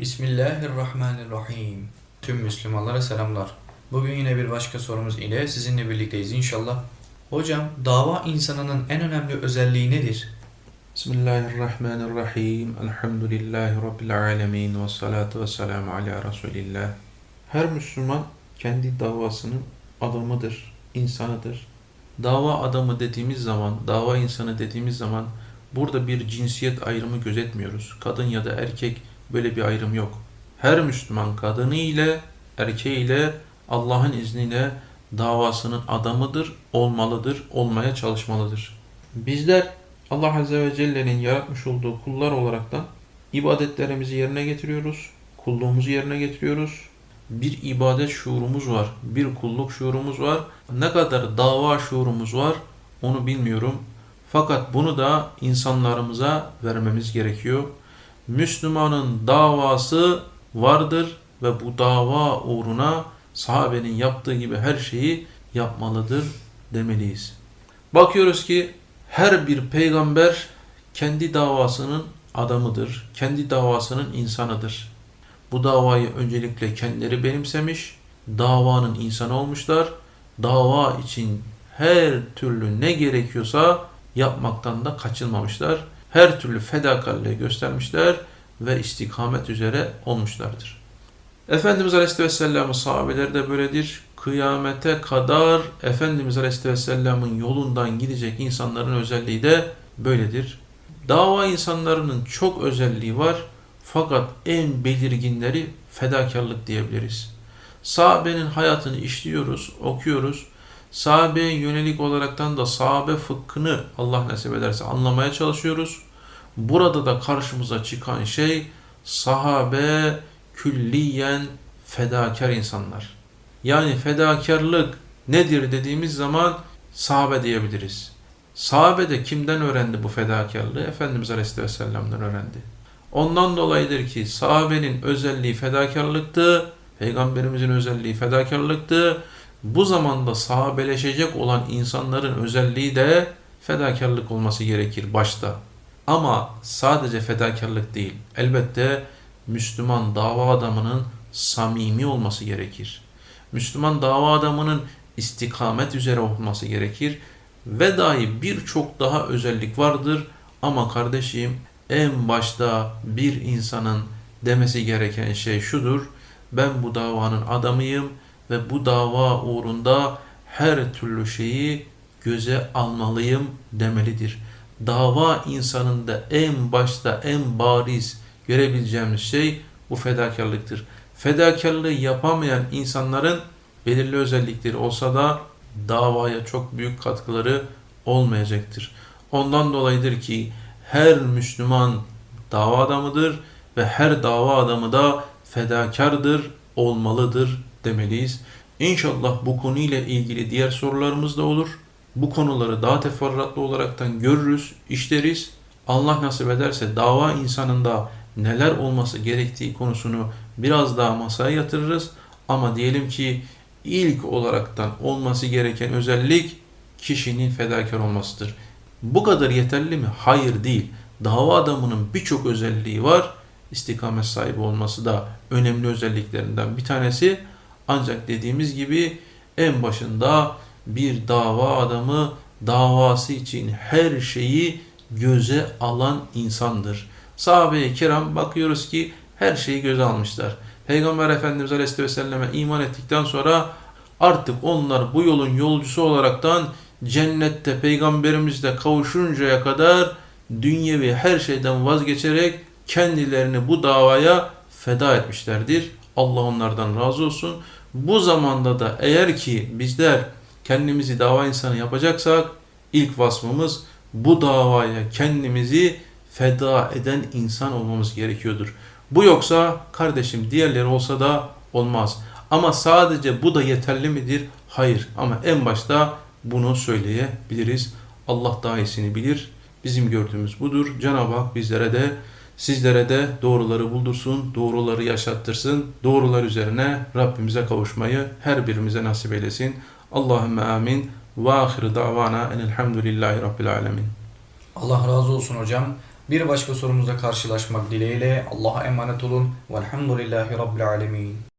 Bismillahirrahmanirrahim. Tüm Müslümanlara selamlar. Bugün yine bir başka sorumuz ile sizinle birlikteyiz inşallah. Hocam, dava insanının en önemli özelliği nedir? Bismillahirrahmanirrahim. Elhamdülillahi Rabbil alemin. Ve salatu ve selamu ala Resulillah. Her Müslüman kendi davasının adamıdır, insanıdır. Dava adamı dediğimiz zaman, dava insanı dediğimiz zaman burada bir cinsiyet ayrımı gözetmiyoruz. Kadın ya da erkek böyle bir ayrım yok. Her Müslüman kadını ile erkeği ile Allah'ın izniyle davasının adamıdır, olmalıdır, olmaya çalışmalıdır. Bizler Allah Azze ve Celle'nin yaratmış olduğu kullar olaraktan ibadetlerimizi yerine getiriyoruz, kulluğumuzu yerine getiriyoruz. Bir ibadet şuurumuz var, bir kulluk şuurumuz var. Ne kadar dava şuurumuz var onu bilmiyorum. Fakat bunu da insanlarımıza vermemiz gerekiyor. Müslümanın davası vardır ve bu dava uğruna sahabenin yaptığı gibi her şeyi yapmalıdır demeliyiz. Bakıyoruz ki her bir peygamber kendi davasının adamıdır, kendi davasının insanıdır. Bu davayı öncelikle kendileri benimsemiş, davanın insanı olmuşlar. Dava için her türlü ne gerekiyorsa yapmaktan da kaçınmamışlar. Her türlü fedakarlığı göstermişler ve istikamet üzere olmuşlardır. Efendimiz Aleyhisselam'ın sahabeleri de böyledir. Kıyamete kadar Efendimiz Aleyhisselam'ın yolundan gidecek insanların özelliği de böyledir. Dava insanlarının çok özelliği var fakat en belirginleri fedakarlık diyebiliriz. Sahabenin hayatını işliyoruz, okuyoruz. Sahabeye yönelik olaraktan da sahabe fıkhını Allah nasip ederse anlamaya çalışıyoruz. Burada da karşımıza çıkan şey sahabe külliyen fedakar insanlar. Yani fedakarlık nedir dediğimiz zaman sahabe diyebiliriz. Sahabe de kimden öğrendi bu fedakarlığı? Efendimiz Aleyhisselam'dan öğrendi. Ondan dolayıdır ki sahabenin özelliği fedakarlıktı, peygamberimizin özelliği fedakarlıktı. Bu zamanda sahabeleşecek olan insanların özelliği de fedakarlık olması gerekir başta. Ama sadece fedakarlık değil. Elbette Müslüman dava adamının samimi olması gerekir. Müslüman dava adamının istikamet üzere olması gerekir. Ve dahi birçok daha özellik vardır. Ama kardeşim en başta bir insanın demesi gereken şey şudur. Ben bu davanın adamıyım ve bu dava uğrunda her türlü şeyi göze almalıyım demelidir. Dava insanında en başta en bariz görebileceğimiz şey bu fedakarlıktır. Fedakarlığı yapamayan insanların belirli özellikleri olsa da davaya çok büyük katkıları olmayacaktır. Ondan dolayıdır ki her Müslüman dava adamıdır ve her dava adamı da fedakardır, olmalıdır demeliyiz. İnşallah bu konuyla ilgili diğer sorularımız da olur. Bu konuları daha teferruatlı olaraktan görürüz, işleriz. Allah nasip ederse dava insanında neler olması gerektiği konusunu biraz daha masaya yatırırız. Ama diyelim ki ilk olaraktan olması gereken özellik kişinin fedakar olmasıdır. Bu kadar yeterli mi? Hayır değil. Dava adamının birçok özelliği var. İstikamet sahibi olması da önemli özelliklerinden bir tanesi. Ancak dediğimiz gibi en başında bir dava adamı davası için her şeyi göze alan insandır. Sahabe-i kiram bakıyoruz ki her şeyi göze almışlar. Peygamber Efendimiz Aleyhisselam'a iman ettikten sonra artık onlar bu yolun yolcusu olaraktan cennette peygamberimizle kavuşuncaya kadar dünyevi her şeyden vazgeçerek kendilerini bu davaya feda etmişlerdir. Allah onlardan razı olsun. Bu zamanda da eğer ki bizler kendimizi dava insanı yapacaksak ilk vasfımız bu davaya kendimizi feda eden insan olmamız gerekiyordur. Bu yoksa kardeşim diğerleri olsa da olmaz. Ama sadece bu da yeterli midir? Hayır. Ama en başta bunu söyleyebiliriz. Allah daha iyisini bilir. Bizim gördüğümüz budur. Cenab-ı Hak bizlere de sizlere de doğruları buldursun, doğruları yaşattırsın. Doğrular üzerine Rabbimize kavuşmayı her birimize nasip eylesin. Allahümme amin. Ve ahir davana enelhamdülillahi rabbil alemin. Allah razı olsun hocam. Bir başka sorumuzda karşılaşmak dileğiyle Allah'a emanet olun. Velhamdülillahi Rabbil Alemin.